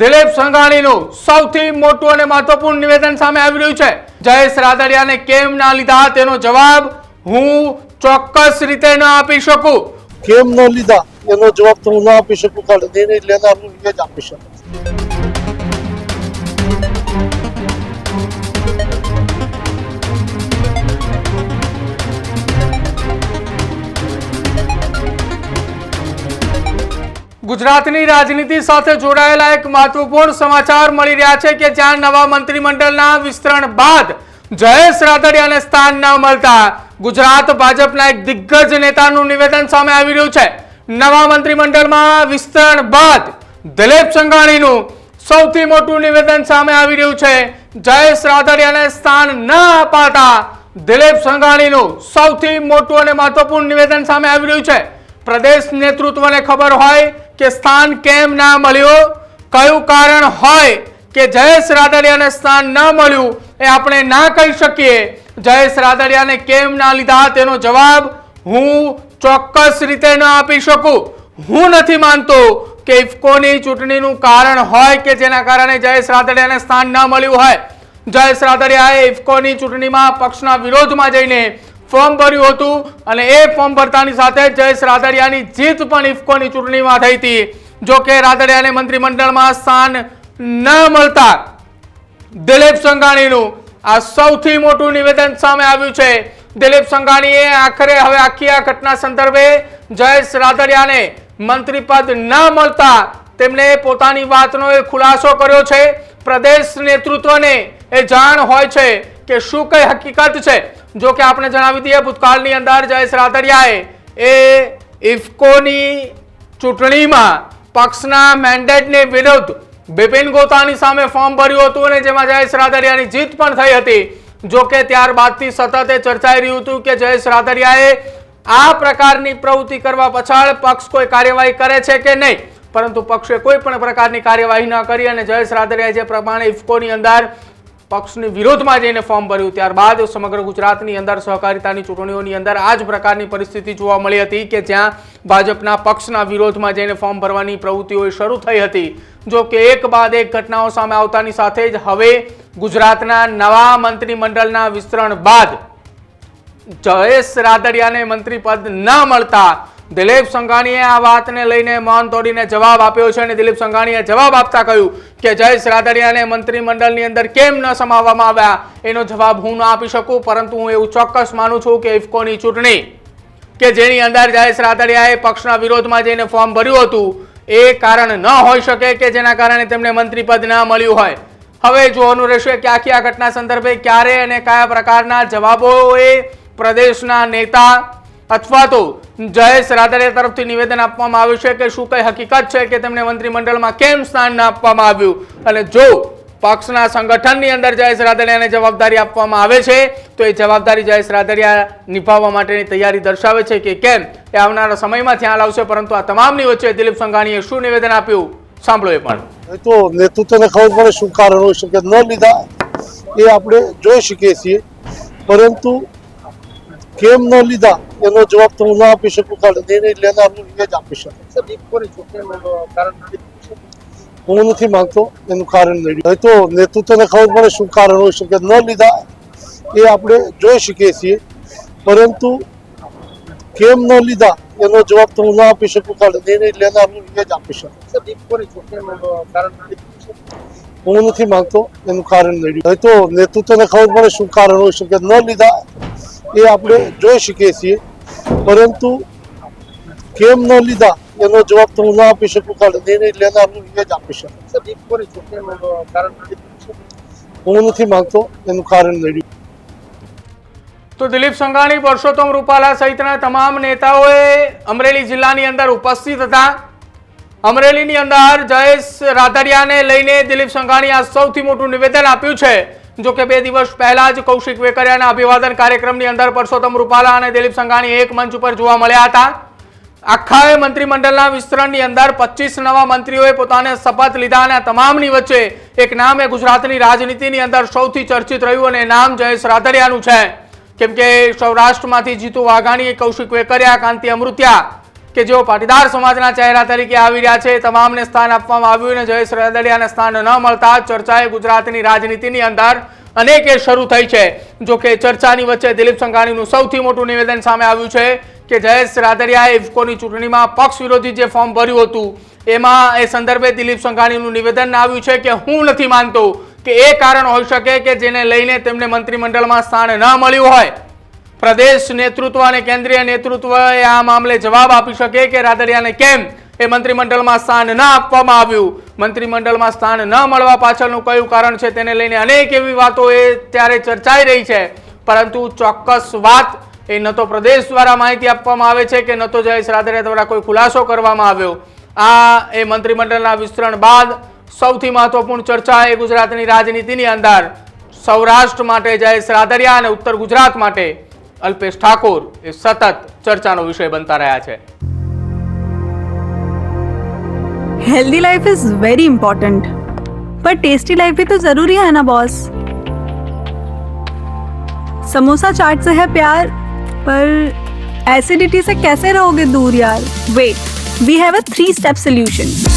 દિલીપ સંઘાણીનું સૌથી મોટું અને મહત્વપૂર્ણ નિવેદન સામે આવી રહ્યું છે. જયેશ રાદડિયાને કેમ ના લીધા? તેનો જવાબ હું ચોક્કસ રીતે ન આપી શકું. કેમ ન લીધા? એનો જવાબ તો હું ન આપી શકું કારણ નિર્ણય લેનારનું એ જ આપી શકે. ગુજરાતની રાજનીતિ સાથે જોડાયેલા એક મહત્વપૂર્ણ સમાચાર મળી રહ્યા છે કે જ્યાં નવા મંત્રીમંડળના વિસ્તરણ બાદ જયેશ રાદડિયાને સ્થાન ન મળતા ગુજરાત ભાજપના એક દિગ્ગજ નેતાનું નિવેદન સામે આવી રહ્યું છે. નવા મંત્રીમંડળમાં વિસ્તરણ બાદ દિલીપ સંઘાણીનું સૌથી મોટું નિવેદન સામે આવી રહ્યું છે. જયેશ રાદડિયાને સ્થાન ન અપાતા દિલીપ સંઘાણીનું સૌથી મોટું અને મહત્વપૂર્ણ નિવેદન સામે આવી રહ્યું છે. પ્રદેશ નેતૃત્વને ખબર હોય કે સ્થાન કેમ ના મળ્યું? કયું કારણ હોય કે જયેશ રાદડિયાને સ્થાન ન મળ્યું એ આપણે ના કહી શકીએ. જયેશ રાદડિયાને કેમ ના લીધા તેનો જવાબ હું ચોક્કસ રીતે ન આપી શકું. હું નથી માનતો કે ઇફકોની ચૂંટણીનું કારણ હોય કે જેના કારણે જયેશ રાદડિયાને સ્થાન ન મળ્યું હોય. જયેશ રાદડિયાએ ઇફકોની ચૂંટણીમાં પક્ષના વિરોધમાં જઈને ફોર્મ ભર્યું હતું અને એ ફોર્મ ભરતાની સાથે જયેશ રાદડિયાની જીત પણ ઇફકોની ચૂંટણીમાં થઈ હતી. જો કે રાદડિયાને મંત્રીમંડળમાં સ્થાન ન મળતા દિલીપ સંઘાણીનું આ સૌથી મોટું નિવેદન સામે આવ્યું છે. દિલીપ સંઘાણીએ આખરે હવે આખી આ ઘટના સંદર્ભે જયેશ મંત્રી પદ ન મળતા તેમણે પોતાની વાતનો એ ખુલાસો કર્યો છે. પ્રદેશ નેતૃત્વને એ જાણ હોય છે કે શું કઈ હકીકત છે? જો કે આપણે જણાવી દઈએ, ભૂતકાળની અંદર જયેશ રાદડિયાએ એ ઇફકોની ચૂંટણીમાં પક્ષના મેન્ડેટની વિરુદ્ધ બિપિન ગોતાની સામે ફોર્મ ભર્યું હતું અને જેમાં જયેશ રાદડિયાની જીત પણ થઈ હતી. જો કે ત્યારબાદથી સતત એ ચર્ચાઈ રહ્યું હતું કે જયેશ રાદડિયાએ આ પ્રકારની પ્રવૃત્તિ કરવા પછાડ પક્ષ કોઈ કાર્યવાહી કરે છે કે નહીં? પરંતુ પક્ષે કોઈ પણ પ્રકારની કાર્યવાહી ન કરી અને જયેશ રાદડિયાએ જે પ્રમાણે ઇફકોની અંદર પક્ષની વિરોધમાં જઈને ફોર્મ ભર્યું. ત્યારબાદ સમગ્ર ગુજરાતની અંદર સહકારિતાની ચૂંટણીઓની અંદર આ જ પ્રકારની પરિસ્થિતિ જોવા મળી હતી કે જ્યાં ભાજપના પક્ષના વિરોધમાં જઈને ફોર્મ ભરવાની પ્રવૃત્તિઓ શરૂ થઈ હતી. જો કે એક બાદ એક ઘટનાઓ સામે આવતાની સાથે જ હવે ગુજરાતના નવા મંત્રીમંડળના વિસ્તરણ બાદ જયેશ રાદડિયાને મંત્રી પદ ન મળતા દિલીપ સંઘાણીએ આ વાતને લઈને મૌન તોડીને જવાબ આપ્યો છે અને દિલીપ સંઘાણીએ જવાબ આપતા કહ્યું કે જયેશ રાદડિયાને મંત્રીમંડળની અંદર કેમ ન સમાવવામાં આવ્યા? એનો જવાબ હું ન આપી શકું, પરંતુ હું એવું ચોક્કસ માનું છું કે ઇફકોની ચૂંટણી કે જેની અંદર જયેશ રાદડિયાએ પક્ષના વિરોધમાં જઈને ફોર્મ ભર્યું હતું, એ કારણ ન હોઈ શકે કે જેના કારણે તેમને મંત્રીપદ ન મળ્યું હોય. હવે જોવાનું રહેશે કે આખી આ ઘટના સંદર્ભે ક્યારે અને કયા પ્રકારના જવાબો એ પ્રદેશના નેતા અથવા તો જયેશ રાદડિયા તરફથી નિવેદન આપવામાં આવ્યું છે કે શું કઈ હકીકત છે કે તેમને મંત્રીમંડળમાં કેમ સ્થાન ના આપવામાં આવ્યું? અને જો પક્ષના સંગઠનની અંદર જયેશ રાદડિયાને જવાબદારી આપવામાં આવે છે, તો એ જવાબદારી જયેશ રાદડિયા નિભાવવા માટેની તૈયારી દર્શાવે છે કે કેમ? એ આવનારા સમયમાં ધ્યાન આવશે પરંતુ આ તમામની વચ્ચે દિલીપ સંઘાણીએ શું નિવેદન આપ્યું? સાંભળો એ પણ. તો નેતૃત્વને ખબર પડે શું કારણ હોઈ શકે ન લીધા, એ આપણે જોઈ શકીએ છીએ. પરંતુ કેમ ન લીધા? એનો જવાબ તો હું ના આપી શકું કારણ નિર્ણય લેનારનું એ જ આપી શકું. હું નથી માંગતો એનું કારણ નડ્યું તો નેતૃત્વને ખબર પડે શું કારણ હોઈ શકે. ન લીધા એ આપણે જોઈ શકીએ છીએ. પરંતુ કેમ ન લીધા એનો જવાબ તો હું ના આપી શકું કારણ નિર્ણય લેનારનું એ જ આપી શકે. હું નથી માગતો એનું કારણ નડ્યું એ તો નેતૃત્વને ખબર પડે શું કારણ હોઈ શકે. ન લીધા એ આપણે જોઈ શકીએ છીએ. પરંતુ કેમ ન લીધા એનો જવાબ તો હું ના આપી શકું કારણ નિર્ણય લેનારનું એ જ આપી શકું. હું નથી માંગતો એનું કારણ નડ્યું તો દિલીપ સંઘાણી પરસોત્તમ રૂપાલા સહિતના તમામ નેતાઓએ અમરેલી જિલ્લાની અંદર ઉપસ્થિત હતા. અમરેલીની અંદર જયેશ રાદડિયાને લઈને દિલીપ સંઘાણીએ આ સૌથી મોટું નિવેદન આપ્યું છે. જો કે બે દિવસ પહેલા જ કૌશિક વેકરિયાના અભિવાદન કાર્યક્રમની અંદર પરસોત્તમ રૂપાલા અને દિલીપ સંઘાણી એક મંચ ઉપર જોવા મળ્યા હતા. આખા મંત્રીમંડળના વિસ્તરણની અંદર પચીસ નવા મંત્રીઓએ પોતાને શપથ લીધા અને તમામની વચ્ચે એક નામ એ ગુજરાતની રાજનીતિની અંદર સૌથી ચર્ચિત રહ્યું અને નામ જયેશ રાદડિયાનું છે. કેમ કે સૌરાષ્ટ્રમાંથી જીતુ વાઘાણી કૌશિક વેકરિયા કાંતિ અમૃત્યા કે જેઓ પાટીદાર સમાજના ચહેરા તરીકે આવી રહ્યા છે, તમામને સ્થાન આપવામાં આવ્યું અને જયેશ રાદડિયાને સ્થાન ન મળતા ચર્ચાએ ગુજરાતની રાજનીતિની અંદર અનેકે શરૂ થઈ છે. જો કે ચર્ચાની વચ્ચે દિલીપ સંઘાણીનું સૌથી મોટું નિવેદન સામે આવ્યું છે કે જયેશ રાદડિયાએ ઇફકોની ચૂંટણીમાં પક્ષ વિરોધી જે ફોર્મ ભર્યું હતું, એમાં એ સંદર્ભે દિલીપ સંઘાણીનું નિવેદન આવ્યું છે કે હું નથી માનતો કે એ કારણ હોઈ શકે કે જેને લઈને તેમને મંત્રીમંડળમાં સ્થાન ન મળ્યું હોય. પ્રદેશ નેતૃત્વ અને કેન્દ્રીય નેતૃત્વએ આ મામલે જવાબ આપી શકે કે રાદડિયાને કેમ એ મંત્રીમંડળમાં સ્થાન ન આપવામાં આવ્યું? મંત્રીમંડળમાં સ્થાન ન મળવા પાછળનું કયું કારણ છે તેને લઈને અનેક એવી વાતો એ ત્યારે ચર્ચાઈ રહી છે. પરંતુ ચોક્કસ વાત એ ન તો પ્રદેશ દ્વારા માહિતી આપવામાં આવે છે કે ન તો જયેશ રાદડિયા દ્વારા કોઈ ખુલાસો કરવામાં આવ્યો. આ એ મંત્રીમંડળના વિસ્તરણ બાદ સૌથી મહત્વપૂર્ણ ચર્ચા એ ગુજરાતની રાજનીતિની અંદર. સૌરાષ્ટ્ર માટે જયેશ રાદડિયા અને ઉત્તર ગુજરાત માટે. અલ્પેશ ઠાકોર એ સતત ચર્ચાનો વિષય બનતા રહ્યા છે healthy life is very important पर टेस्टी लाइफ भी तो जरूरी है ना बॉस समोसा चाट से है प्यार पर एसिडिटी से कैसे रहोगे दूर यार wait we have a three step solution